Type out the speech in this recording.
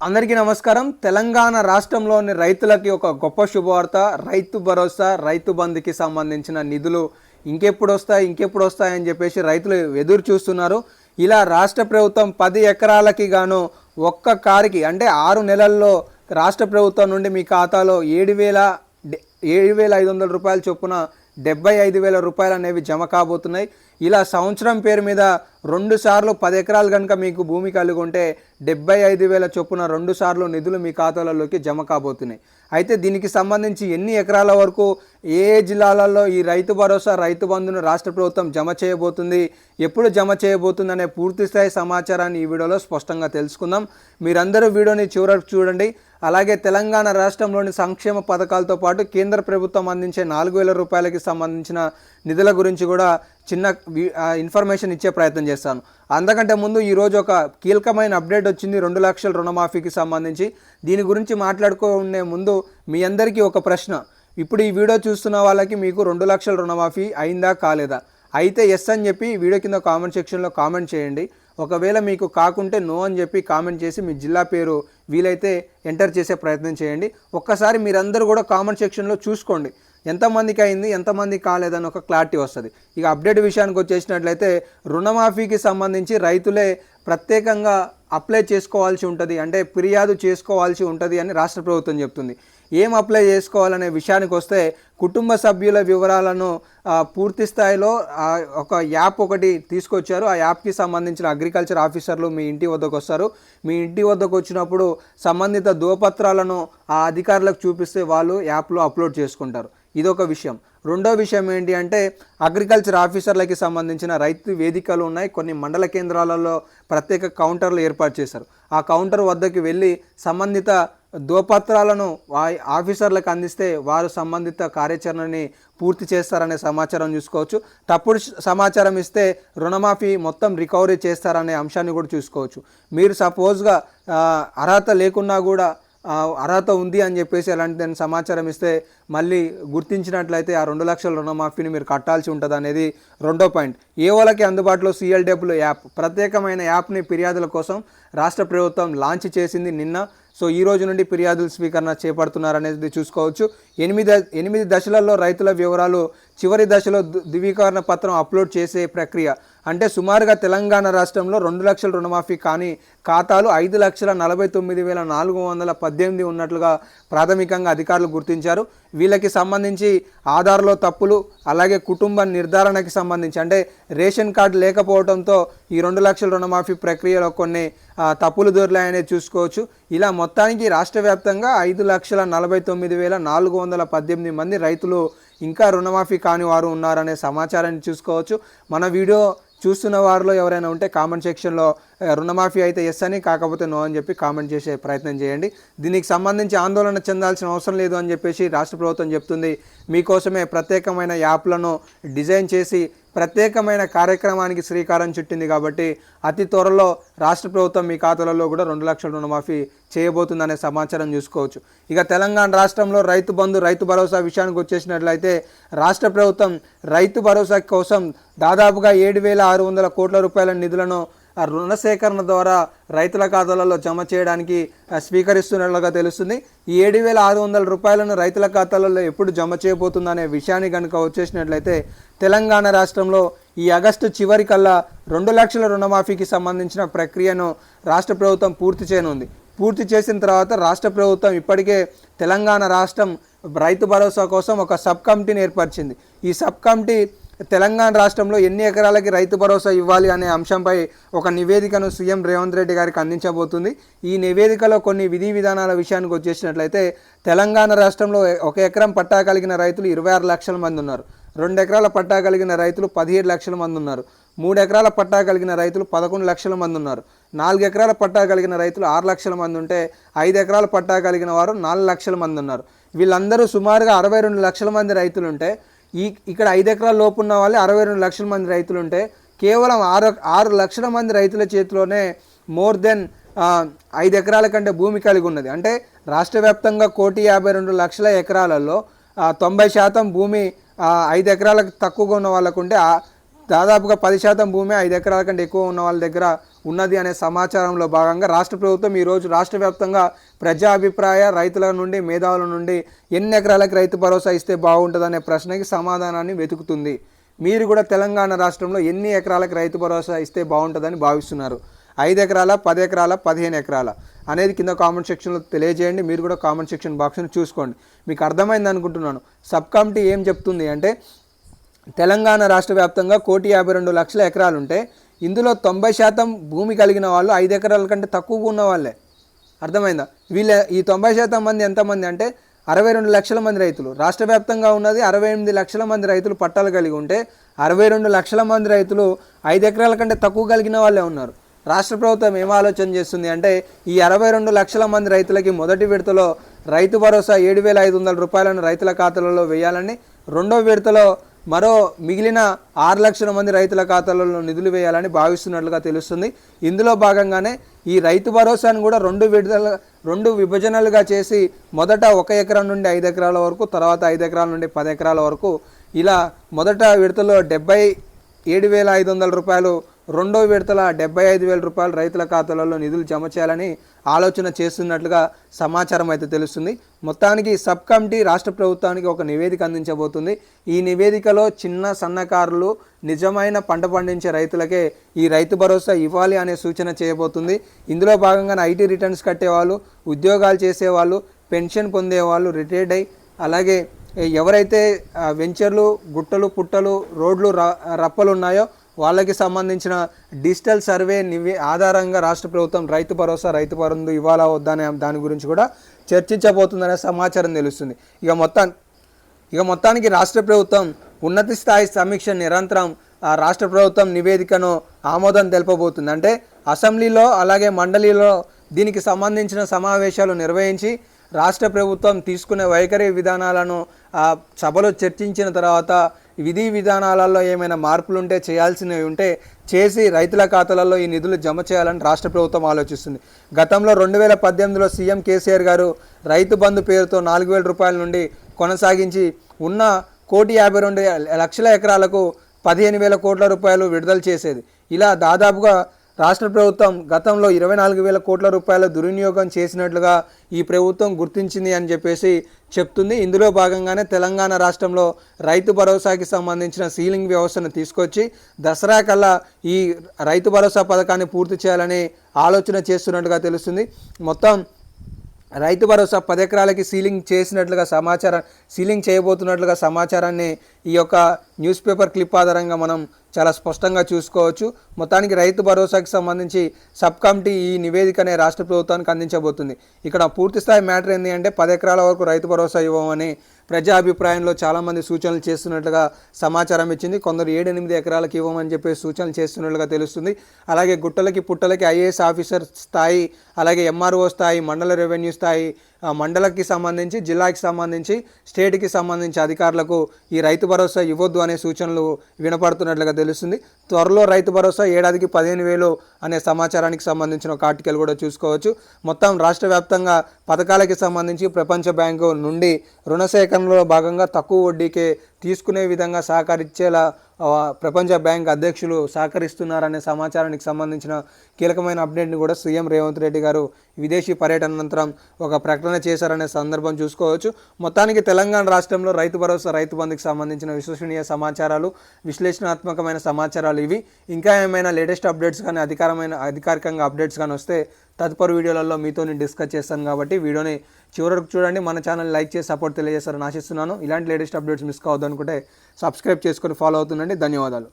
అందరికీ నమస్కారం. తెలంగాణ రాష్ట్రంలోని రైతులకి ఒక గొప్ప శుభవార్త. రైతు భరోసా రైతు బంధుకి సంబంధించిన నిధులు ఇంకెప్పుడు వస్తాయి ఇంకెప్పుడు వస్తాయని చెప్పేసి రైతులు ఎదురు చూస్తున్నారు. ఇలా రాష్ట్ర ప్రభుత్వం పది ఎకరాలకి గాను ఒక్క కారికి అంటే ఆరు నెలల్లో రాష్ట్ర ప్రభుత్వం నుండి మీ ఖాతాలో ఏడు వేల ఏడు వేల ఐదు వందల రూపాయల చొప్పున డెబ్బై ఐదు వేల రూపాయలు అనేవి జమ కాబోతున్నాయి. ఇలా సంవత్సరం పేరు మీద రెండు సార్లు పది ఎకరాలు కనుక మీకు భూమి కలిగి ఉంటే డెబ్బై ఐదు వేల చొప్పున రెండు సార్లు నిధులు మీ ఖాతాలలోకి జమ కాబోతున్నాయి. అయితే దీనికి సంబంధించి ఎన్ని ఎకరాల వరకు ఏ జిల్లాలలో ఈ రైతు భరోసా రైతు బంధును రాష్ట్ర ప్రభుత్వం జమ చేయబోతుంది ఎప్పుడు జమ చేయబోతుంది అనే పూర్తిస్థాయి సమాచారాన్ని ఈ వీడియోలో స్పష్టంగా తెలుసుకుందాం. మీరందరూ వీడియోని చివరకు చూడండి. అలాగే తెలంగాణ రాష్ట్రంలోని సంక్షేమ పథకాలతో పాటు కేంద్ర ప్రభుత్వం అందించే నాలుగు వేల రూపాయలకి సంబంధించిన నిధుల గురించి కూడా చిన్న ఇన్ఫర్మేషన్ ఇచ్చే ప్రయత్నం చేస్తాను. అంతకంటే ముందు ఈరోజు ఒక కీలకమైన అప్డేట్ వచ్చింది రెండు లక్షల రుణమాఫీకి సంబంధించి. దీని గురించి మాట్లాడుకునే ముందు మీ అందరికీ ఒక ప్రశ్న. ఇప్పుడు ఈ వీడియో చూస్తున్న వాళ్ళకి మీకు రెండు లక్షల రుణమాఫీ అయిందా కాలేదా? అయితే ఎస్ అని చెప్పి వీడియో కింద కామెంట్ సెక్షన్లో కామెంట్ చేయండి. ఒకవేళ మీకు కాకుంటే నో అని చెప్పి కామెంట్ చేసి మీ జిల్లా పేరు వీలైతే ఎంటర్ చేసే ప్రయత్నం చేయండి. ఒక్కసారి మీరందరూ కూడా కామెంట్ సెక్షన్లో చూసుకోండి. ఎంతమందికి అయింది ఎంతమందికి కాలేదని ఒక క్లారిటీ వస్తుంది. ఇక అప్డేట్ విషయానికి వచ్చేసినట్లయితే రుణమాఫీకి సంబంధించి రైతులే ప్రత్యేకంగా అప్లై చేసుకోవాల్సి ఉంటుంది అంటే ఫిర్యాదు చేసుకోవాల్సి ఉంటుంది అని రాష్ట్ర ప్రభుత్వం చెప్తుంది. ఏం అప్లై చేసుకోవాలనే విషయానికి వస్తే కుటుంబ సభ్యుల వివరాలను పూర్తి స్థాయిలో ఒక యాప్ ఒకటి తీసుకొచ్చారు. ఆ యాప్కి సంబంధించిన అగ్రికల్చర్ ఆఫీసర్లు మీ ఇంటి వద్దకు వస్తారు. మీ ఇంటి వద్దకు వచ్చినప్పుడు సంబంధిత ధృవపత్రాలను ఆ అధికారులకు చూపిస్తే వాళ్ళు యాప్లో అప్లోడ్ చేసుకుంటారు. ఇదొక విషయం. రెండో విషయం ఏంటి అంటే అగ్రికల్చర్ ఆఫీసర్లకి సంబంధించిన రైతు వేదికలు ఉన్నాయి. కొన్ని మండల కేంద్రాలలో ప్రత్యేక కౌంటర్లు ఏర్పాటు చేశారు. ఆ కౌంటర్ వద్దకు వెళ్ళి సంబంధిత ధృవపత్రాలను ఆఫీసర్లకు అందిస్తే వారు సంబంధిత కార్యాచరణని పూర్తి చేస్తారనే సమాచారం చూసుకోవచ్చు. తప్పుడు సమాచారం ఇస్తే రుణమాఫీ మొత్తం రికవరీ చేస్తారనే అంశాన్ని కూడా చూసుకోవచ్చు. మీరు సపోజ్గా అర్హత లేకున్నా కూడా అర్హత ఉంది అని చెప్పేసి అలాంటి దాని సమాచారం ఇస్తే మళ్ళీ గుర్తించినట్లయితే ఆ రెండు లక్షల రుణమాఫీని మీరు కట్టాల్సి ఉంటుంది అనేది రెండో పాయింట్. ఏ వాళ్ళకి అందుబాటులో సిఎల్డబ్ల్యూ యాప్. ప్రత్యేకమైన యాప్ని ఫిర్యాదుల కోసం రాష్ట్ర ప్రభుత్వం లాంచ్ చేసింది నిన్న. సో ఈ రోజు నుండి ఫిర్యాదుల స్వీకరణ చేపడుతున్నారనేది చూసుకోవచ్చు. ఎనిమిది ఎనిమిది దశలలో రైతుల వివరాలు చివరి దశలో ధృవీకరణ పత్రం అప్లోడ్ చేసే ప్రక్రియ. అంటే సుమారుగా తెలంగాణ రాష్ట్రంలో రెండు లక్షల రుణమాఫీ కానీ ఖాతాలు ఐదు లక్షల నలభై తొమ్మిది వేల నాలుగు వందల పద్దెనిమిది ఉన్నట్లుగా ప్రాథమికంగా అధికారులు గుర్తించారు. వీళ్ళకి సంబంధించి ఆధార్లో తప్పులు అలాగే కుటుంబ నిర్ధారణకి సంబంధించి అంటే రేషన్ కార్డు లేకపోవడంతో ఈ రెండు లక్షల రుణమాఫీ ప్రక్రియలో కొన్ని తప్పులు దొరిలాయనే చూసుకోవచ్చు. ఇలా మొత్తానికి రాష్ట్ర వ్యాప్తంగా ఐదు లక్షల నలభై తొమ్మిది వేల నాలుగు వందల పద్దెనిమిది మంది రైతులు ఇంకా రుణమాఫీ కాని వారు ఉన్నారనే సమాచారాన్ని చూసుకోవచ్చు. మన వీడియో చూస్తున్న వారిలో ఎవరైనా ఉంటే కామెంట్ సెక్షన్లో రుణమాఫీ అయితే ఎస్ అని కాకపోతే నో అని చెప్పి కామెంట్ చేసే ప్రయత్నం చేయండి. దీనికి సంబంధించి ఆందోళన చెందాల్సిన అవసరం లేదు అని చెప్పేసి రాష్ట్ర ప్రభుత్వం చెప్తుంది. మీకోసమే ప్రత్యేకమైన యాప్లను డిజైన్ చేసి ప్రత్యేకమైన కార్యక్రమానికి శ్రీకారం చుట్టింది కాబట్టి అతి త్వరలో రాష్ట్ర ప్రభుత్వం మీ ఖాతాలలో కూడా రెండు లక్షల రుణమాఫీ చేయబోతుందనే సమాచారం చూసుకోవచ్చు. ఇక తెలంగాణ రాష్ట్రంలో రైతు బంధు రైతు భరోసా విషయానికి వచ్చేసినట్లయితే రాష్ట్ర ప్రభుత్వం రైతు భరోసా కోసం దాదాపుగా ఏడు వేల ఆరు వందల కోట్ల రూపాయల నిధులను రుణ సేకరణ ద్వారా రైతుల ఖాతాలలో జమ చేయడానికి స్వీకరిస్తున్నట్లుగా తెలుస్తుంది. ఈ ఏడు వేల ఆరు వందల రూపాయలను రైతుల ఖాతాలలో ఎప్పుడు జమ చేయబోతుందనే విషయాన్ని కనుక వచ్చేసినట్లయితే తెలంగాణ రాష్ట్రంలో ఈ ఆగస్టు చివరి కల్లా రెండు లక్షల రుణమాఫీకి సంబంధించిన ప్రక్రియను రాష్ట్ర ప్రభుత్వం పూర్తి చేయనుంది. పూర్తి చేసిన తర్వాత రాష్ట్ర ప్రభుత్వం ఇప్పటికే తెలంగాణ రాష్ట్రం రైతు భరోసా కోసం ఒక సబ్ కమిటీని ఏర్పరిచింది. ఈ సబ్ కమిటీ తెలంగాణ రాష్ట్రంలో ఎన్ని ఎకరాలకి రైతు భరోసా ఇవ్వాలి అనే అంశంపై ఒక నివేదికను సీఎం రేవంత్ రెడ్డి గారికి అందించబోతుంది. ఈ నివేదికలో కొన్ని విధి విధానాల విషయానికి వచ్చేసినట్లయితే తెలంగాణ రాష్ట్రంలో ఒక ఎకరం పట్టా కలిగిన రైతులు ఇరవై ఆరు లక్షల మంది ఉన్నారు. రెండు ఎకరాల పట్టా కలిగిన రైతులు పదిహేడు లక్షల మంది ఉన్నారు. మూడు ఎకరాల పట్టా కలిగిన రైతులు పదకొండు లక్షల మంది ఉన్నారు. నాలుగు ఎకరాల పట్టా కలిగిన రైతులు ఆరు లక్షల మంది ఉంటే ఐదు ఎకరాల పట్టా కలిగిన వారు నాలుగు లక్షల మంది ఉన్నారు. వీళ్ళందరూ సుమారుగా అరవై రెండు లక్షల మంది రైతులు ఉంటే ఈ ఇక్కడ ఐదు ఎకరాల లోపు ఉన్న వాళ్ళే అరవై రెండు లక్షల మంది రైతులు ఉంటే కేవలం ఆరు ఆరు లక్షల మంది రైతుల చేతిలోనే మోర్ దెన్ ఐదు ఎకరాల కంటే భూమి కలిగి ఉన్నది. అంటే రాష్ట్ర వ్యాప్తంగా కోటి యాభై రెండు లక్షల ఎకరాలలో తొంభై శాతం భూమి ఐదు ఎకరాలకు తక్కువగా ఉన్న వాళ్ళకు ఉంటే దాదాపుగా పది శాతం భూమి ఐదు ఎకరాల కంటే ఎక్కువ ఉన్న వాళ్ళ దగ్గర ఉన్నది అనే సమాచారంలో భాగంగా రాష్ట్ర ప్రభుత్వం ఈరోజు రాష్ట్ర వ్యాప్తంగా ప్రజా అభిప్రాయ రైతుల నుండి మేధావుల నుండి ఎన్ని ఎకరాలకు రైతు భరోసా ఇస్తే బాగుంటుందనే ప్రశ్నకి సమాధానాన్ని వెతుకుతుంది. మీరు కూడా తెలంగాణ రాష్ట్రంలో ఎన్ని ఎకరాలకు రైతు భరోసా ఇస్తే బాగుంటుందని భావిస్తున్నారు. ఐదు ఎకరాల పది ఎకరాల పదిహేను ఎకరాల అనేది కింద కామెంట్ సెక్షన్లో తెలియజేయండి. మీరు కూడా కామెంట్ సెక్షన్ బాక్స్ని చూసుకోండి. మీకు అర్థమైంది అనుకుంటున్నాను. సబ్ కమిటీ ఏం చెప్తుంది అంటే తెలంగాణ రాష్ట్ర వ్యాప్తంగా కోటి యాభై రెండు లక్షల ఎకరాలు ఉంటే ఇందులో తొంభై శాతం భూమి కలిగిన వాళ్ళు ఐదు ఎకరాల కంటే తక్కువగా ఉన్న వాళ్ళే. అర్థమైందా? వీళ్ళ ఈ తొంభై శాతం మంది ఎంతమంది అంటే అరవై రెండు లక్షల మంది రైతులు. రాష్ట్ర వ్యాప్తంగా ఉన్నది అరవై ఎనిమిది లక్షల మంది రైతులు పట్టాలు కలిగి ఉంటే అరవై రెండు లక్షల మంది రైతులు ఐదు ఎకరాల కంటే తక్కువ కలిగిన వాళ్ళే ఉన్నారు. రాష్ట్ర ప్రభుత్వం ఏం ఆలోచన చేస్తుంది అంటే ఈ అరవై రెండు లక్షల మంది రైతులకి మొదటి విడతలో రైతు భరోసా ఏడు వేల ఐదు వందల రూపాయలను రైతుల ఖాతాలలో వేయాలని రెండో విడతలో మరో మిగిలిన ఆరు లక్షల మంది రైతుల ఖాతాలలో నిధులు వేయాలని భావిస్తున్నట్లుగా తెలుస్తుంది. ఇందులో భాగంగానే ఈ రైతు భరోసాను కూడా రెండు విడుదల రెండు విభజనలుగా చేసి మొదట ఒక ఎకరం నుండి ఐదు ఎకరాల వరకు తర్వాత ఐదు ఎకరాల నుండి పది ఎకరాల వరకు ఇలా మొదట విడతలో డెబ్బై ఏడు వేల ఐదు వందల రూపాయలు రెండో విడతల డెబ్బై ఐదు వేల రూపాయలు రైతుల ఖాతాలలో నిధులు జమ చేయాలని ఆలోచన చేస్తున్నట్లుగా సమాచారం అయితే తెలుస్తుంది. మొత్తానికి సబ్ కమిటీ రాష్ట్ర ప్రభుత్వానికి ఒక నివేదిక అందించబోతుంది. ఈ నివేదికలో చిన్న సన్నకారులు నిజమైన పంట పండించే రైతులకే ఈ రైతు భరోసా ఇవ్వాలి అనే సూచన చేయబోతుంది. ఇందులో భాగంగానే ఐటీ రిటర్న్స్ కట్టేవాళ్ళు ఉద్యోగాలు చేసేవాళ్ళు పెన్షన్ పొందేవాళ్ళు రిటైర్డ్ అయ్యి అలాగే ఎవరైతే వెంచర్లు గుట్టలు పుట్టలు రోడ్లు ర రప్పలు ఉన్నాయో వాళ్ళకి సంబంధించిన డిజిటల్ సర్వే నివే ఆధారంగా రాష్ట్ర ప్రభుత్వం రైతు భరోసా రైతు బంధు ఇవ్వాలా వద్దా అనే దాని గురించి కూడా చర్చించబోతుందనే సమాచారం తెలుస్తుంది. ఇక మొత్తం ఇక మొత్తానికి రాష్ట్ర ప్రభుత్వం ఉన్నత స్థాయి సమీక్ష నిరంతరం రాష్ట్ర ప్రభుత్వం నివేదికను ఆమోదం తెలుపబోతుంది. అంటే అసెంబ్లీలో అలాగే మండలిలో దీనికి సంబంధించిన సమావేశాలు నిర్వహించి రాష్ట్ర ప్రభుత్వం తీసుకునే వైఖరి విధానాలను సభలో చర్చించిన తర్వాత విధి విధానాలలో ఏమైనా మార్పులు ఉంటే చేయాల్సినవి ఉంటే చేసి రైతుల ఖాతాలలో ఈ నిధులు జమ చేయాలని రాష్ట్ర ప్రభుత్వం ఆలోచిస్తుంది. గతంలో రెండు వేల పద్దెనిమిదిలో సీఎం కేసీఆర్ గారు రైతు బంధు పేరుతో నాలుగు వేల రూపాయల నుండి కొనసాగించి ఉన్న కోటి యాభై రెండు లక్షల ఎకరాలకు పదిహేను వేల కోట్ల రూపాయలు విడుదల చేసేది. ఇలా దాదాపుగా రాష్ట్ర ప్రభుత్వం గతంలో ఇరవై నాలుగు వేల కోట్ల రూపాయల దుర్వినియోగం చేసినట్లుగా ఈ ప్రభుత్వం గుర్తించింది అని చెప్పేసి చెప్తుంది. ఇందులో భాగంగానే తెలంగాణ రాష్ట్రంలో రైతు భరోసాకి సంబంధించిన సీలింగ్ వ్యవస్థను తీసుకొచ్చి దసరా కల్లా ఈ రైతు భరోసా పథకాన్ని పూర్తి చేయాలని ఆలోచన చేస్తున్నట్టుగా తెలుస్తుంది. మొత్తం రైతు భరోసా పది ఎకరాలకి సీలింగ్ చేసినట్లుగా సమాచారం సీలింగ్ చేయబోతున్నట్లుగా సమాచారాన్ని ఈ యొక్క న్యూస్ పేపర్ క్లిప్ ఆధారంగా మనం చాలా స్పష్టంగా చూసుకోవచ్చు. మొత్తానికి రైతు భరోసాకి సంబంధించి సబ్ కమిటీ ఈ నివేదికనే రాష్ట్ర ప్రభుత్వానికి అందించబోతుంది. ఇక్కడ పూర్తిస్థాయి మ్యాటర్ ఏంటి అంటే పది ఎకరాల వరకు రైతు భరోసా ఇవ్వమని ప్రజా అభిప్రాయంలో చాలామంది సూచనలు చేస్తున్నట్లుగా సమాచారం ఇచ్చింది. కొందరు ఏడెనిమిది ఎకరాలకు ఇవ్వమని చెప్పేసి సూచనలు చేస్తున్నట్లుగా తెలుస్తుంది. అలాగే గుట్టలకి పుట్టలకి ఐఏఎస్ ఆఫీసర్ స్థాయి అలాగే ఎంఆర్ఓ స్థాయి మండల రెవెన్యూ స్థాయి మండలకి సంబంధించి జిల్లాకి సంబంధించి స్టేట్కి సంబంధించి అధికారులకు ఈ రైతు భరోసా ఇవ్వద్దు అనే సూచనలు వినపడుతున్నట్లుగా తెలుస్తుంది. త్వరలో రైతు భరోసా ఏడాదికి పదిహేను వేలు అనే సమాచారానికి సంబంధించిన ఒక ఆర్టికల్ కూడా చూసుకోవచ్చు. మొత్తం రాష్ట్ర వ్యాప్తంగా పథకాలకి సంబంధించి ప్రపంచ బ్యాంకు నుండి రుణ సేకరణలో భాగంగా తక్కువ వడ్డీకే తీసుకునే విధంగా సహకరించేలా ప్రపంచ బ్యాంక్ అధ్యక్షులు సహకరిస్తున్నారనే సమాచారానికి సంబంధించిన కీలకమైన అప్డేట్ని కూడా సీఎం రేవంత్ రెడ్డి గారు విదేశీ పర్యటన అనంతరం ఒక ప్రకటన చేశారనే సందర్భం చూసుకోవచ్చు. మొత్తానికి తెలంగాణ రాష్ట్రంలో రైతు భరోసా రైతు బంధుకి సంబంధించిన విశ్వసనీయ సమాచారాలు విశ్లేషణాత్మకమైన సమాచారాలు ఇవి. ఇంకా ఏమైనా లేటెస్ట్ అప్డేట్స్ కానీ అధికారమైన అధికారికంగా అప్డేట్స్ కానీ వస్తే తదుపరి వీడియోలలో మీతో నేను డిస్కస్ చేస్తాను కాబట్టి వీడియోని చివరకు చూడండి. మన ఛానల్ లైక్ చేసి సపోర్ట్ తెలియజేస్తారని ఆశిస్తున్నాను. ఇలాంటి లేటెస్ట్ అప్డేట్స్ మిస్ కావద్దు అనుకుంటే సబ్స్క్రైబ్ చేసుకొని ఫాలో అవుతుండండి. ధన్యవాదాలు.